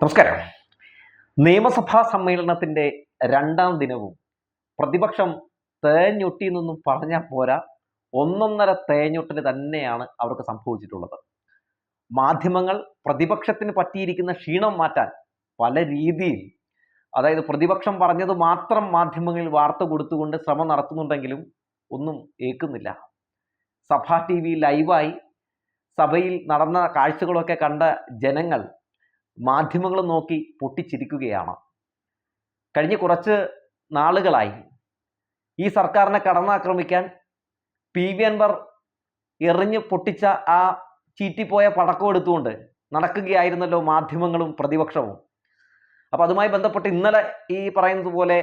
നമസ്കാരം. നിയമസഭാ സമ്മേളനത്തിന്റെ രണ്ടാം ദിനവും പ്രതിപക്ഷം തേഞ്ഞൊട്ടി എന്നൊന്നും പറഞ്ഞാൽ പോരാ ഒന്നൊന്നര തേഞ്ഞൊട്ടിന് തന്നെയാണ് അവർക്ക് സംഭവിച്ചിട്ടുള്ളത്. മാധ്യമങ്ങൾ പ്രതിപക്ഷത്തിന് പറ്റിയിരിക്കുന്ന ക്ഷീണം മാറ്റാൻ പല രീതിയിൽ അതായത് പ്രതിപക്ഷം പറഞ്ഞത് മാത്രം മാധ്യമങ്ങളിൽ വാർത്ത കൊടുത്തുകൊണ്ട് ശ്രമം നടത്തുന്നുണ്ടെങ്കിലും ഒന്നും ഏക്കുന്നില്ല സഭാ ടി വി ലൈവായി സഭയിൽ നടന്ന കാഴ്ചകളൊക്കെ കണ്ട ജനങ്ങൾ മാധ്യമങ്ങൾ നോക്കി പൊട്ടിച്ചിരിക്കുകയാണ്. കഴിഞ്ഞ കുറച്ച് നാളുകളായി ഈ സർക്കാരിനെ കടന്നാക്രമിക്കാൻ പി വി അൻവർ എറിഞ്ഞ് പൊട്ടിച്ച ആ ചീറ്റിപ്പോയ പടക്കം എടുത്തുകൊണ്ട് നടക്കുകയായിരുന്നല്ലോ മാധ്യമങ്ങളും പ്രതിപക്ഷവും. അപ്പം അതുമായി ബന്ധപ്പെട്ട് ഇന്നലെ ഈ പറയുന്നത് പോലെ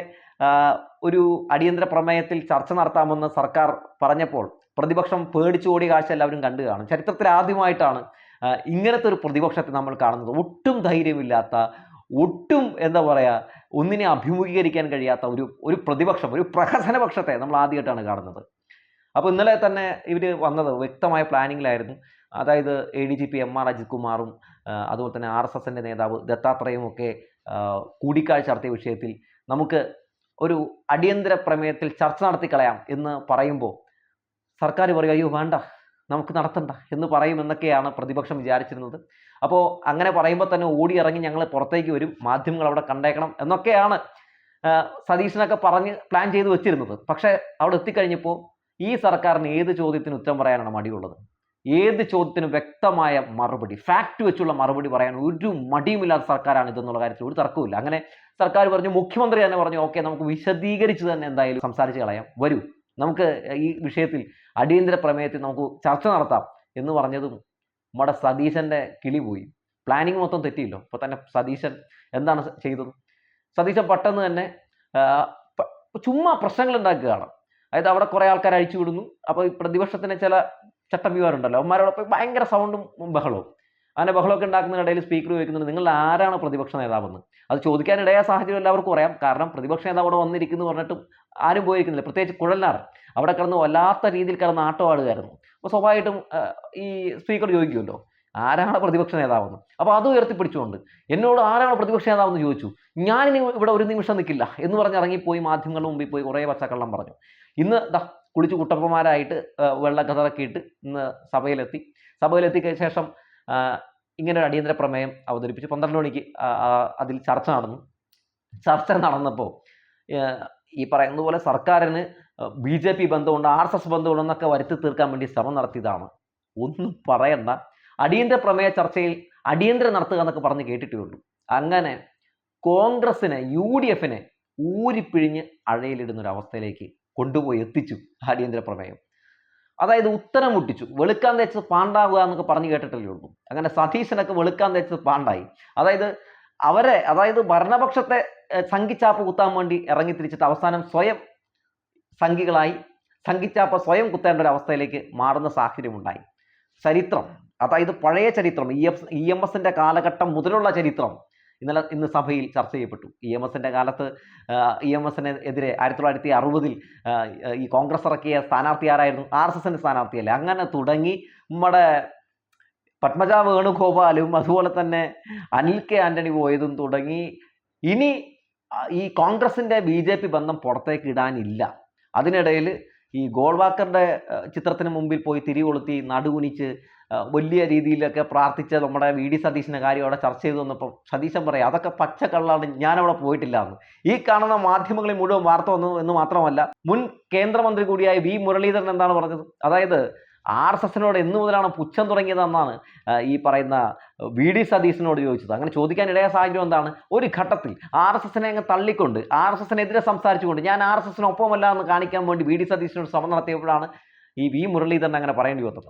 ഒരു അടിയന്തര പ്രമേയത്തിൽ ചർച്ച നടത്താമെന്ന് സർക്കാർ പറഞ്ഞപ്പോൾ പ്രതിപക്ഷം പേടിച്ചു ഓടിയ കാഴ്ച എല്ലാവരും കണ്ടു കാണും. ചരിത്രത്തിൽ ആദ്യമായിട്ടാണ് ഇങ്ങനത്തെ ഒരു പ്രതിപക്ഷത്തെ നമ്മൾ കാണുന്നത് ഒട്ടും ധൈര്യമില്ലാത്ത ഒട്ടും എന്താ പറയുക ഒന്നിനെ അഭിമുഖീകരിക്കാൻ കഴിയാത്ത ഒരു ഒരു പ്രതിപക്ഷം ഒരു പ്രഹസനപക്ഷത്തെ നമ്മൾ ആദ്യമായിട്ടാണ് കാണുന്നത്. അപ്പോൾ ഇന്നലെ തന്നെ ഇവർ വന്നത് വ്യക്തമായ പ്ലാനിങ്ങിലായിരുന്നു. അതായത് A D G P M R Ajith കുമാറും അതുപോലെ തന്നെ ആർ എസ് എസിന്റെ നേതാവ് ദത്താത്രയും ഒക്കെ കൂടിക്കാഴ്ച നടത്തിയ വിഷയത്തിൽ നമുക്ക് ഒരു അടിയന്തര പ്രമേയത്തിൽ ചർച്ച നടത്തി കളയാം എന്ന് പറയുമ്പോൾ സർക്കാർ പറയുക അയ്യോ വേണ്ട. നമുക്ക് നടത്തണ്ട എന്ന് പറയുമെന്നൊക്കെയാണ് പ്രതിപക്ഷം വിചാരിച്ചിരുന്നത്. അപ്പോൾ അങ്ങനെ പറയുമ്പോൾ തന്നെ ഓടി ഇറങ്ങി ഞങ്ങൾ പുറത്തേക്ക് വരും മാധ്യമങ്ങൾ അവിടെ കണ്ടേക്കണം എന്നൊക്കെയാണ് സതീശനൊക്കെ പറഞ്ഞ് പ്ലാൻ ചെയ്ത് വെച്ചിരുന്നത്. പക്ഷേ അവിടെ എത്തിക്കഴിഞ്ഞപ്പോൾ ഈ സർക്കാരിന് ഏത് ചോദ്യത്തിന് ഉത്തരം പറയാനാണ് മടിയുള്ളത്? ഏത് ചോദ്യത്തിനും വ്യക്തമായ മറുപടി? ഫാക്ട് വെച്ചുള്ള മറുപടി പറയാൻ ഒരു മടിയുമില്ലാത്ത സർക്കാരാണ് ഇതെന്നുള്ള കാര്യത്തിൽ ഒരു തർക്കവുമില്ല. അങ്ങനെ സർക്കാർ പറഞ്ഞു മുഖ്യമന്ത്രി തന്നെ പറഞ്ഞു ഓക്കെ നമുക്ക് വിശദീകരിച്ച് തന്നെ എന്തായാലും സംസാരിച്ച് കളയാം. വരൂ. നമുക്ക് ഈ വിഷയത്തിൽ അടിയന്തര പ്രമേയത്തിൽ നമുക്ക് ചർച്ച നടത്താം എന്ന് പറഞ്ഞതും നമ്മുടെ സതീശന്റെ കിളി പോയി. പ്ലാനിങ് മൊത്തം തെറ്റിയില്ലോ. അപ്പോൾ തന്നെ സതീശൻ എന്താണ് ചെയ്തത്? സതീശൻ പെട്ടെന്ന് തന്നെ ചുമ്മാ പ്രശ്നങ്ങൾ ഉണ്ടാക്കുകയാണ്. അതായത് അവിടെ കുറേ ആൾക്കാർ അഴിച്ചു വിടുന്നു. അപ്പോൾ ഈ പ്രതിപക്ഷത്തിന് ചില ചട്ടമ്പിമാരുണ്ടല്ലോ. അവന്മാരോടൊപ്പം ഭയങ്കര സൗണ്ടും ബഹളവും. അങ്ങനെ ബഹളമൊക്കെ ഉണ്ടാക്കുന്നതിനിടയിൽ സ്പീക്കർ ചോദിക്കുന്നുണ്ട് നിങ്ങൾ ആരാണ് പ്രതിപക്ഷ നേതാവെന്ന്? അത് ചോദിക്കാനിടയായ സാഹചര്യം എല്ലാവർക്കും അറിയാം. കാരണം പ്രതിപക്ഷ നേതാവ് അവിടെ വന്നിരിക്കുന്നു പറഞ്ഞിട്ടും ആരും പോയിരിക്കുന്നില്ല പ്രത്യേകിച്ച് കുഴൽനാർ. അവിടെ കിടന്ന് വല്ലാത്ത രീതിയിൽ കിടന്ന് ആട്ടമാടുകയായിരുന്നു അപ്പോൾ സ്വാഭാവികമായിട്ടും ഈ സ്പീക്കർ ചോദിക്കുമല്ലോ ആരാണ് പ്രതിപക്ഷ നേതാവെന്ന്? അപ്പോൾ അത് ഉയർത്തിപ്പിടിച്ചുകൊണ്ട് എന്നോട് ആരാണ് പ്രതിപക്ഷ നേതാവെന്ന് ചോദിച്ചു? ഞാനിനി ഇവിടെ ഒരു നിമിഷം നിൽക്കില്ല എന്ന് പറഞ്ഞ് ഇറങ്ങിപ്പോയി മാധ്യമങ്ങളുടെ മുമ്പിൽ പോയി കുറേ പച്ചക്കള്ളം പറഞ്ഞു. ഇന്ന് ദാ കുളിച്ച് കുട്ടപ്പന്മാരായിട്ട് വെള്ളക്കഥറൊക്കെ ഇട്ട് ഇന്ന് സഭയിലെത്തി. സഭയിലെത്തിയ ശേഷം ഇങ്ങനെ ഒരു അടിയന്തര പ്രമേയം അവതരിപ്പിച്ച് പന്ത്രണ്ട് മണിക്ക് അതിൽ ചർച്ച നടന്നു. ചർച്ച നടന്നപ്പോൾ ഈ പറയുന്നത് പോലെ സർക്കാരിന് ബി ജെ പി ബന്ധമുണ്ട് ആർ എസ് എസ് ബന്ധമുണ്ടെന്നൊക്കെ വരുത്തി തീർക്കാൻ വേണ്ടി ശ്രമം നടത്തിയതാണ്. ഒന്നും പറയണ്ട. അടിയന്തര പ്രമേയ ചർച്ചയിൽ അടിയന്തരം നടത്തുക എന്നൊക്കെ പറഞ്ഞ് കേട്ടിട്ടേ ഉള്ളൂ അങ്ങനെ കോൺഗ്രസിനെ യു ഡി എഫിനെ ഊരിപ്പിഴിഞ്ഞ് അഴയിലിടുന്ന ഒരു അവസ്ഥയിലേക്ക് കൊണ്ടുപോയി എത്തിച്ചു അടിയന്തര പ്രമേയം. അതായത് ഉത്തരം മുട്ടിച്ചു. വെളുക്കാൻ തേച്ചത് പാണ്ടാവുക എന്നൊക്കെ പറഞ്ഞു കേട്ടിട്ടല്ലേ ഉള്ളൂ. അങ്ങനെ സതീശനൊക്കെ വെളുക്കാൻ തേച്ചത് പാണ്ടായി. അതായത് അവരെ അതായത് ഭരണപക്ഷത്തെ സംഘിച്ചാപ്പ് കുത്താൻ വേണ്ടി ഇറങ്ങി തിരിച്ചിട്ട് അവസാനം സ്വയം സംഘികളായി സംഘിച്ചാപ്പ സ്വയം കുത്തേണ്ട ഒരു അവസ്ഥയിലേക്ക് മാറുന്ന സാഹചര്യമുണ്ടായി. ചരിത്രം അതായത് പഴയ ചരിത്രം ഇ എഫ് ഇ എം എസിന്റെ കാലഘട്ടം മുതലുള്ള ചരിത്രം ഇന്നലെ ഇന്ന് സഭയിൽ ചർച്ച ചെയ്യപ്പെട്ടു. ഇ എം എസിന്റെ കാലത്ത് ഇ എം എസിന് എതിരെ ആയിരത്തി തൊള്ളായിരത്തി അറുപതിൽ ഈ കോൺഗ്രസ് ഇറക്കിയ സ്ഥാനാർത്ഥി ആരായിരുന്നു? ആർ എസ് എസിന്റെ സ്ഥാനാർത്ഥിയല്ലേ അങ്ങനെ തുടങ്ങി നമ്മുടെ പത്മജ വേണുഗോപാലും അതുപോലെ തന്നെ അനിൽ കെ ആന്റണി പോയതും തുടങ്ങി. ഇനി ഈ കോൺഗ്രസിന്റെ ബി ജെ പി ബന്ധം പുറത്തേക്ക് ഇടാനില്ല. അതിനിടയിൽ ഈ ഗോൾവാക്കറുടെ ചിത്രത്തിന് മുമ്പിൽ പോയി തിരികൊളുത്തി നടുകുനിച്ച് വലിയ രീതിയിലൊക്കെ പ്രാർത്ഥിച്ച നമ്മുടെ വി ഡി സതീശിന്റെ കാര്യം അവിടെ ചർച്ച ചെയ്തു വന്നപ്പോൾ സതീശൻ പറയാം അതൊക്കെ പച്ചക്കള്ളാണ് ഞാനവിടെ പോയിട്ടില്ല എന്ന് ഈ കാണുന്ന മാധ്യമങ്ങളിൽ മുഴുവൻ വാർത്ത വന്നു എന്ന് മാത്രമല്ല മുൻ കേന്ദ്രമന്ത്രി കൂടിയായ വി മുരളീധരൻ എന്താണ് പറഞ്ഞത്? അതായത് ആർ എസ് എസിനോട് എന്നു മുതലാണ് പുച്ഛം തുടങ്ങിയതെന്നാണ് ഈ പറയുന്ന വി ഡി സതീശനോട് ചോദിച്ചത്. അങ്ങനെ ചോദിക്കാൻ ഇടയ സാഹചര്യം എന്താണ്? ഒരു ഘട്ടത്തിൽ ആർ എസ് എസിനെ അങ്ങ് തള്ളിക്കൊണ്ട് ആർ എസ് എസിനെതിരെ സംസാരിച്ചുകൊണ്ട് ഞാൻ ആർ എസ് എസിന് ഒപ്പമല്ല എന്ന് കാണിക്കാൻ വേണ്ടി വി ഡി സതീശനോട് ശ്രമം നടത്തിയപ്പോഴാണ് ഈ വി മുരളീധരൻ അങ്ങനെ പറയേണ്ടി വന്നത്.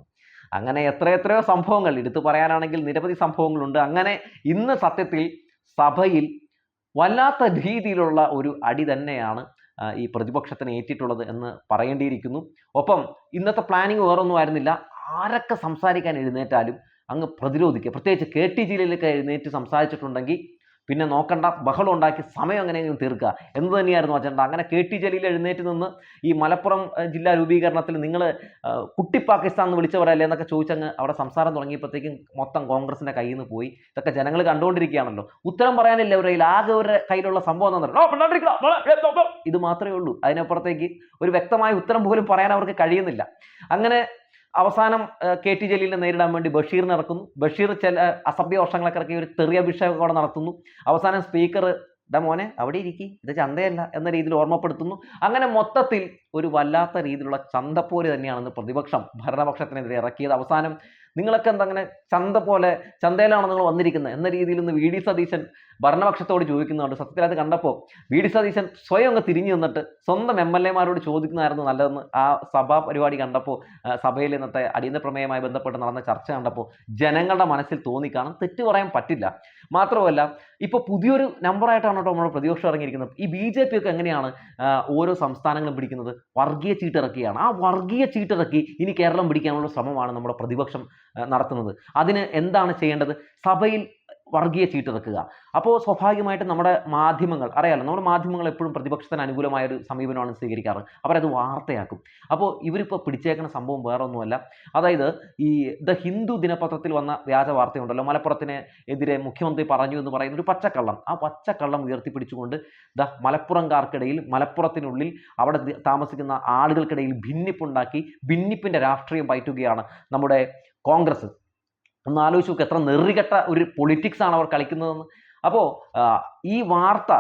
അങ്ങനെ എത്ര എത്രയോ സംഭവങ്ങൾ എടുത്തു പറയാനാണെങ്കിൽ നിരവധി സംഭവങ്ങളുണ്ട്. അങ്ങനെ ഇന്ന് സത്യത്തിൽ സഭയിൽ വല്ലാത്ത രീതിയിലുള്ള ഒരു അടി തന്നെയാണ് ഈ പ്രതിപക്ഷത്തിന് ഏറ്റിട്ടുള്ളത് എന്ന് പറയേണ്ടിയിരിക്കുന്നു. ഒപ്പം ഇന്നത്തെ പ്ലാനിങ് വേറൊന്നും ആയിരുന്നില്ല. ആരൊക്കെ സംസാരിക്കാൻ എഴുന്നേറ്റാലും അങ്ങ് പ്രതിരോധിക്കുക. പ്രത്യേകിച്ച് കെ ടി ജലീലൊക്കെ എഴുന്നേറ്റ് സംസാരിച്ചിട്ടുണ്ടെങ്കിൽ പിന്നെ നോക്കണ്ട ബഹളം ഉണ്ടാക്കി സമയം എങ്ങനെയെങ്കിലും തീർക്കുക. എന്ന് തന്നെയായിരുന്നു അജണ്ട? അങ്ങനെ കെ ടി ജലീൽ എഴുന്നേറ്റ് നിന്ന് ഈ മലപ്പുറം ജില്ലാ രൂപീകരണത്തിൽ നിങ്ങൾ കുട്ടി പാകിസ്ഥാൻ എന്ന് വിളിച്ചവരല്ലേ എന്നൊക്കെ ചോദിച്ചങ്ങ് അവിടെ സംസാരം തുടങ്ങിയപ്പോഴത്തേക്കും മൊത്തം കോൺഗ്രസിന്റെ കയ്യിൽ നിന്ന് പോയി. ഇതൊക്കെ ജനങ്ങൾ കണ്ടുകൊണ്ടിരിക്കുകയാണല്ലോ. ഉത്തരം പറയാനില്ല അവരുടെ കയ്യിൽ. ആകെ അവരുടെ കയ്യിലുള്ള സംഭവം എന്ന്. ഇത് മാത്രമേ ഉള്ളൂ. അതിനപ്പുറത്തേക്ക് ഒരു വ്യക്തമായ ഉത്തരം പോലും പറയാൻ അവർക്ക് കഴിയുന്നില്ല. അങ്ങനെ അവസാനം കെ ടി ജലീലിനെ നേരിടാൻ വേണ്ടി ബഷീറിനെ ഇറക്കുന്നു. ബഷീർ ചില അസഭ്യ വർഷങ്ങളൊക്കെ ഇറക്കി ഒരു തെറിയഭിഷേകം അവിടെ നടത്തുന്നു. അവസാനം സ്പീക്കർ ഇതാ മോനെ അവിടെ ഇരിക്കി. ഇത് ചന്തയല്ല എന്ന രീതിയിൽ ഓർമ്മപ്പെടുത്തുന്നു. അങ്ങനെ മൊത്തത്തിൽ ഒരു വല്ലാത്ത രീതിയിലുള്ള ചന്തപ്പോര് തന്നെയാണെന്ന് പ്രതിപക്ഷം ഭരണപക്ഷത്തിനെതിരെ ഇറക്കിയത്. അവസാനം നിങ്ങളൊക്കെ എന്താ അങ്ങനെ ചന്ത പോലെ ചന്തയിലാണോ നിങ്ങൾ വന്നിരിക്കുന്നത്? എന്ന രീതിയിൽ നിന്ന് വി ഡി സതീശൻ ഭരണപക്ഷത്തോട് ചോദിക്കുന്നുണ്ട്. സത്യത്തിൽ അത് കണ്ടപ്പോൾ വി ഡി സതീശൻ സ്വയം അങ്ങ് തിരിഞ്ഞു നിന്നിട്ട് സ്വന്തം എം എൽ എമാരോട് ചോദിക്കുന്നതായിരുന്നു നല്ലതെന്ന് ആ സഭാ പരിപാടി കണ്ടപ്പോൾ സഭയിൽ ഇന്നത്തെ അടിയന്തര പ്രമേയമായി ബന്ധപ്പെട്ട് നടന്ന ചർച്ച കണ്ടപ്പോൾ ജനങ്ങളുടെ മനസ്സിൽ തോന്നിക്കാണും തെറ്റ് പറയാൻ പറ്റില്ല. മാത്രമല്ല ഇപ്പോൾ പുതിയൊരു നമ്പറായിട്ടാണ് കേട്ടോ നമ്മൾ പ്രതിപക്ഷം ഇറങ്ങിയിരിക്കുന്നത്. ഈ ബി ജെ പി ഒക്കെ എങ്ങനെയാണ് ഓരോ സംസ്ഥാനങ്ങളും പിടിക്കുന്നത്? വർഗീയ ചീട്ടിറക്കിയാണ്. ആ വർഗീയ ചീട്ടിറക്കി ഇനി കേരളം പിടിക്കാനുള്ള ശ്രമമാണ് നമ്മുടെ പ്രതിപക്ഷം നടത്തുന്നത്. അതിന് എന്താണ് ചെയ്യേണ്ടത്? സഭയിൽ വർഗീയ ചീട്ടിറക്കുക അപ്പോൾ സ്വാഭാവികമായിട്ട് നമ്മുടെ മാധ്യമങ്ങൾ അറിയാലോ നമ്മുടെ മാധ്യമങ്ങൾ എപ്പോഴും പ്രതിപക്ഷത്തിന് അനുകൂലമായ ഒരു സമീപനമാണ് സ്വീകരിക്കാറ്. അവരത് വാർത്തയാക്കും. അപ്പോൾ ഇവരിപ്പോൾ പിടിച്ചേക്കുന്ന സംഭവം വേറെ ഒന്നുമല്ല അതായത് ഈ ദ ഹിന്ദു ദിനപത്രത്തിൽ വന്ന വ്യാജ വാർത്തയുണ്ടല്ലോ. മലപ്പുറത്തിന് എതിരെ മുഖ്യമന്ത്രി പറഞ്ഞു എന്ന് പറയുന്ന ഒരു പച്ചക്കള്ളം. ആ പച്ചക്കള്ളം ഉയർത്തിപ്പിടിച്ചുകൊണ്ട് ദ മലപ്പുറംകാർക്കിടയിൽ മലപ്പുറത്തിനുള്ളിൽ അവിടെ താമസിക്കുന്ന ആളുകൾക്കിടയിൽ ഭിന്നിപ്പുണ്ടാക്കി ഭിന്നിപ്പിന്റെ രാഷ്ട്രീയം പയറ്റുകയാണ് നമ്മുടെ കോൺഗ്രസ്. ഒന്ന് ആലോചിച്ച് നോക്കുക എത്ര നെറികെട്ട ഒരു പൊളിറ്റിക്സ് ആണ് അവർ കളിക്കുന്നതെന്ന്. അപ്പോൾ ഈ വാർത്ത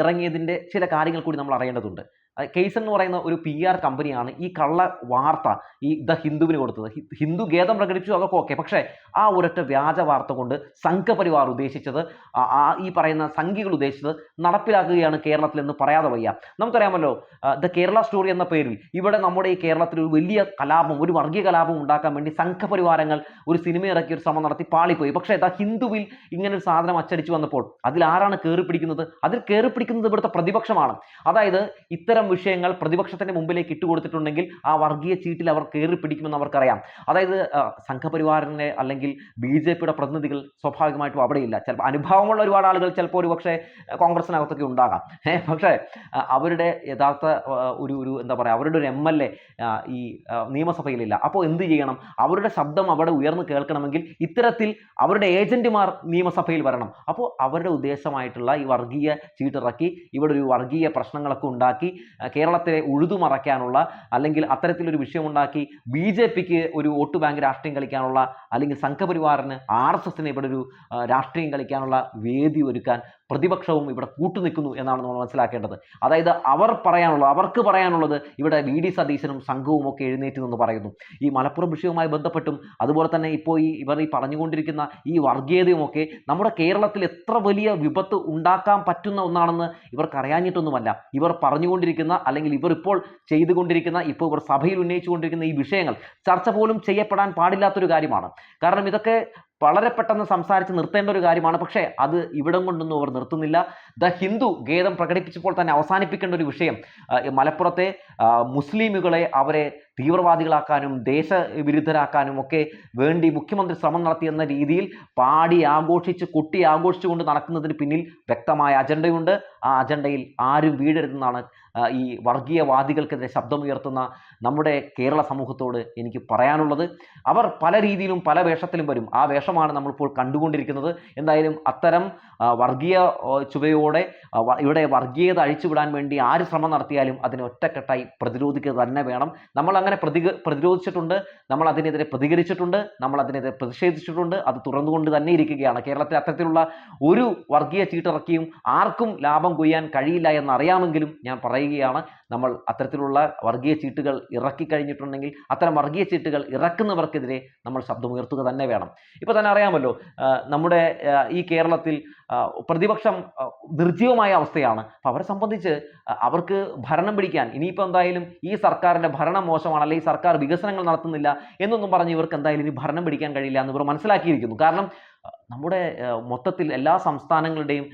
ഇറങ്ങിയതിന്റെ ചില കാര്യങ്ങൾ കൂടി നമ്മൾ അറിയേണ്ടതുണ്ട്. കേസൻ എന്ന് പറയുന്ന ഒരു പി ആർ കമ്പനിയാണ് ഈ കള്ള വാർത്ത ഈ ദ ഹിന്ദുവിന് കൊടുത്തത്. ഹിന്ദു ഖേദം പ്രകടിപ്പിച്ചു അതൊക്കെ ഓക്കെ പക്ഷേ ആ ഒരൊറ്റ വ്യാജ വാർത്ത കൊണ്ട് സംഘപരിവാർ ഉദ്ദേശിച്ചത് ആ- ആ ഈ പറയുന്ന സംഘികൾ ഉദ്ദേശിച്ചത് നടപ്പിലാക്കുകയാണ് കേരളത്തിൽ എന്ന് പറയാതെ വയ്യ. നമുക്കറിയാമല്ലോ ദ കേരള സ്റ്റോറി എന്ന പേരിൽ ഇവിടെ നമ്മുടെ ഈ കേരളത്തിൽ ഒരു വലിയ കലാപം ഒരു വർഗീയ കലാപം ഉണ്ടാക്കാൻ വേണ്ടി സംഘപരിവാരങ്ങൾ ഒരു സിനിമ ഇറക്കി ഒരു ശ്രമം നടത്തി പാളിപ്പോയി. പക്ഷേ ദ ഹിന്ദുവിൽ ഇങ്ങനെ ഒരു സാധനം അച്ചടിച്ചു വന്നപ്പോൾ അതിൽ ആരാണ് കയറി പിടിക്കുന്നത്? അതിൽ കയറി പിടിക്കുന്നത് ഇവിടുത്തെ പ്രതിപക്ഷമാണ്. അതായത് ഇത്തരം വിഷയങ്ങൾ പ്രതിപക്ഷത്തിന്റെ മുമ്പിലേക്ക് ഇട്ടുകൊടുത്തിട്ടുണ്ടെങ്കിൽ ആ വർഗീയ ചീട്ടിൽ അവർ കയറി പിടിക്കുമെന്ന് അവർക്കറിയാം. അതായത് സംഘപരിവാറിനെ അല്ലെങ്കിൽ ബി ജെ പിയുടെ പ്രതിനിധികൾ സ്വാഭാവികമായിട്ടും അവിടെയില്ല. ചിലപ്പോൾ അനുഭവമുള്ള ഒരുപാട് ആളുകൾ ചിലപ്പോൾ ഒരു പക്ഷേ കോൺഗ്രസിനകത്തൊക്കെ ഉണ്ടാകാം. പക്ഷേ അവരുടെ യഥാർത്ഥ ഒരു ഒരു എന്താ പറയുക അവരുടെ ഒരു എം എൽ എ ഈ നിയമസഭയിലില്ല. അപ്പോൾ എന്ത് ചെയ്യണം? അവരുടെ ശബ്ദം അവിടെ ഉയർന്നു കേൾക്കണമെങ്കിൽ ഇത്തരത്തിൽ അവരുടെ ഏജന്റുമാർ നിയമസഭയിൽ വരണം. അപ്പോൾ അവരുടെ ഉദ്ദേശമായിട്ടുള്ള ഈ വർഗീയ ചീട്ടിറക്കി ഇവിടെ ഒരു വർഗീയ പ്രശ്നങ്ങളൊക്കെ ഉണ്ടാക്കി ആ, കേരളത്തെ ഉഴുതുമറയ്ക്കാനുള്ള അല്ലെങ്കിൽ അത്തരത്തിലൊരു വിഷയമുണ്ടാക്കി ബി ജെ പിക്ക് ഒരു വോട്ട് ബാങ്ക് രാഷ്ട്രീയം കളിക്കാനുള്ള അല്ലെങ്കിൽ സംഘപരിവാറിന് ആർ എസ് എസിന് ഇവിടെ ഒരു രാഷ്ട്രീയം കളിക്കാനുള്ള വേദി ഒരുക്കാൻ പ്രതിപക്ഷവും ഇവിടെ കൂട്ടുനിൽക്കുന്നു എന്നാണ് നമ്മൾ മനസ്സിലാക്കേണ്ടത്. അതായത് അവർ പറയാനുള്ളത് അവർക്ക് പറയാനുള്ളത് ഇവിടെ വി ഡി സതീശനും സംഘവും ഒക്കെ എഴുന്നേറ്റ് നിന്ന് പറയുന്നു. ഈ മലപ്പുറം വിഷയവുമായി ബന്ധപ്പെട്ടും അതുപോലെ തന്നെ ഇപ്പോൾ ഈ ഇവർ ഈ പറഞ്ഞുകൊണ്ടിരിക്കുന്ന ഈ വർഗീയതയുമൊക്കെ നമ്മുടെ കേരളത്തിൽ എത്ര വലിയ വിപത്ത് ഉണ്ടാക്കാൻ പറ്റുന്ന ഒന്നാണെന്ന് ഇവർക്ക് അറിയാഞ്ഞിട്ടൊന്നുമല്ല. ഇവർ പറഞ്ഞുകൊണ്ടിരിക്കുന്ന അല്ലെങ്കിൽ ഇവർ ഇപ്പോൾ ചെയ്തുകൊണ്ടിരിക്കുന്ന ഇപ്പോൾ ഇവർ സഭയിൽ ഉന്നയിച്ചുകൊണ്ടിരിക്കുന്ന ഈ വിഷയങ്ങൾ ചർച്ച പോലും ചെയ്യപ്പെടാൻ പാടില്ലാത്തൊരു കാര്യമാണ്. കാരണം ഇതൊക്കെ വളരെ പെട്ടെന്ന് സംസാരിച്ച് നിർത്തേണ്ട ഒരു കാര്യമാണ്. പക്ഷേ അത് ഇവിടം കൊണ്ടൊന്നും അവർ നിർത്തുന്നില്ല. ദ ഹിന്ദു ഖേദം പ്രകടിപ്പിച്ചപ്പോൾ തന്നെ അവസാനിപ്പിക്കേണ്ട ഒരു വിഷയം മലപ്പുറത്തെ മുസ്ലിമുകളെ അവരെ തീവ്രവാദികളാക്കാനും ദേശവിരുദ്ധരാക്കാനും ഒക്കെ വേണ്ടി മുഖ്യമന്ത്രി ശ്രമം നടത്തിയെന്ന രീതിയിൽ പാടി ആഘോഷിച്ച് കൊട്ടി ആഘോഷിച്ചുകൊണ്ട് നടക്കുന്നതിന് പിന്നിൽ വ്യക്തമായ അജണ്ടയുണ്ട്. ആ അജണ്ടയിൽ ആരും വീഴരുതെന്നാണ് ഈ വർഗീയവാദികൾക്കെതിരെ ശബ്ദമുയർത്തുന്ന നമ്മുടെ കേരള സമൂഹത്തോട് എനിക്ക് പറയാനുള്ളത് അവർ പല രീതിയിലും പല വേഷത്തിലും വരും. ആ വേഷമാണ് നമ്മളിപ്പോൾ കണ്ടുകൊണ്ടിരിക്കുന്നത്. എന്തായാലും അത്തരം വർഗീയ ചുവയോടെ ഇവിടെ വർഗീയത അഴിച്ചുവിടാൻ വേണ്ടി ആര് ശ്രമം നടത്തിയാലും അതിനെ ഒറ്റക്കെട്ടായി പ്രതിരോധിക്കുക തന്നെ വേണം. നമ്മൾ അങ്ങനെ പ്രതിക പ്രതിരോധിച്ചിട്ടുണ്ട് നമ്മൾ അതിനെതിരെ പ്രതികരിച്ചിട്ടുണ്ട് നമ്മൾ അതിനെതിരെ പ്രതിഷേധിച്ചിട്ടുണ്ട് അത് തുറന്നുകൊണ്ട് തന്നെ ഇരിക്കുകയാണ്. കേരളത്തിൽ അത്തരത്തിലുള്ള ഒരു വർഗീയ ചീട്ടിറക്കിയും ആർക്കും ലാഭം കൊയ്യാൻ കഴിയില്ല എന്നറിയാമെങ്കിലും ഞാൻ പറയുകയാണ്. നമ്മൾ അത്തരത്തിലുള്ള വർഗീയ ചീട്ടുകൾ ഇറക്കി കഴിഞ്ഞിട്ടുണ്ടെങ്കിൽ അത്തരം വർഗീയ ചീട്ടുകൾ ഇറക്കുന്നവർക്കെതിരെ നമ്മൾ ശബ്ദമുയർത്തുക തന്നെ വേണം. ഇപ്പോൾ തന്നെ അറിയാമല്ലോ നമ്മുടെ ഈ കേരളത്തിൽ പ്രതിപക്ഷം നിർജീവമായ അവസ്ഥയാണ്. അപ്പോൾ അവരെ സംബന്ധിച്ച് അവർക്ക് ഭരണം പിടിക്കാൻ ഇനിയിപ്പോൾ എന്തായാലും ഈ സർക്കാരിന്റെ ഭരണം മോശമാണ് അല്ലെങ്കിൽ സർക്കാർ വികസനങ്ങൾ നടത്തുന്നില്ല എന്നൊന്നും പറഞ്ഞ് ഇവർക്ക് എന്തായാലും ഇനി ഭരണം പിടിക്കാൻ കഴിയില്ല എന്ന് ഇവർ മനസ്സിലാക്കിയിരിക്കുന്നു. കാരണം നമ്മുടെ മൊത്തത്തിൽ എല്ലാ സംസ്ഥാനങ്ങളുടെയും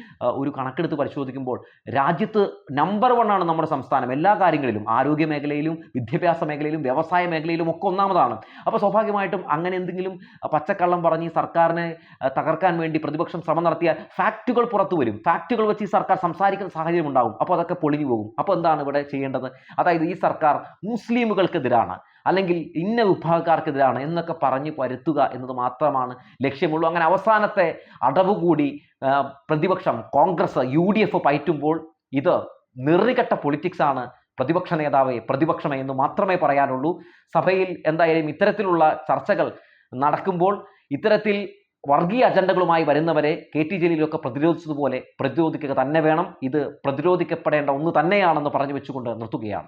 ഒരു കണക്കെടുത്ത് പരിശോധിക്കുമ്പോൾ രാജ്യത്ത് നമ്പർ വൺ ആണ് നമ്മുടെ സംസ്ഥാനം എല്ലാ കാര്യങ്ങളിലും. ആരോഗ്യ മേഖലയിലും വിദ്യാഭ്യാസ മേഖലയിലും വ്യവസായ മേഖലയിലും ഒക്കെ ഒന്നാമതാണ്. അപ്പോൾ സ്വാഭാവികമായിട്ടും അങ്ങനെ എന്തെങ്കിലും പച്ചക്കള്ളം പറഞ്ഞ് സർക്കാരിനെ തകർക്കാൻ വേണ്ടി പ്രതിപക്ഷം ശ്രമം നടത്തിയാൽ ഫാക്റ്റുകൾ പുറത്തു വരും. ഫാക്റ്റുകൾ വെച്ച് ഈ സർക്കാർ സംസാരിക്കുന്ന സാഹചര്യം ഉണ്ടാകും. അപ്പോൾ അതൊക്കെ പൊളിഞ്ഞു പോകും. അപ്പോൾ എന്താണ് ഇവിടെ ചെയ്യേണ്ടത്? അതായത് ഈ സർക്കാർ മുസ്ലിമുകൾക്കെതിരാണ്. അല്ലെങ്കിൽ ഇന്ന വിഭാഗക്കാർക്കെതിരാണ് എന്നൊക്കെ പറഞ്ഞ് പരുത്തുക എന്നത് മാത്രമാണ് ലക്ഷ്യമുള്ളൂ. അങ്ങനെ അവസാനത്തെ അടവ് കൂടി പ്രതിപക്ഷം കോൺഗ്രസ് യു ഡി എഫ് പയറ്റുമ്പോൾ ഇത് നിറികെട്ട പൊളിറ്റിക്സ് ആണ് പ്രതിപക്ഷ നേതാവേ പ്രതിപക്ഷമേ എന്ന് മാത്രമേ പറയാനുള്ളൂ. സഭയിൽ എന്തായാലും ഇത്തരത്തിലുള്ള ചർച്ചകൾ നടക്കുമ്പോൾ ഇത്തരത്തിൽ വർഗീയ അജണ്ടകളുമായി വരുന്നവരെ കെ ടി ജലീലൊക്കെ പ്രതിരോധിച്ചതുപോലെ പ്രതിരോധിക്കുക തന്നെ വേണം. ഇത് പ്രതിരോധിക്കപ്പെടേണ്ട ഒന്ന് തന്നെയാണെന്ന് പറഞ്ഞു വെച്ചുകൊണ്ട് നിർത്തുകയാണ്.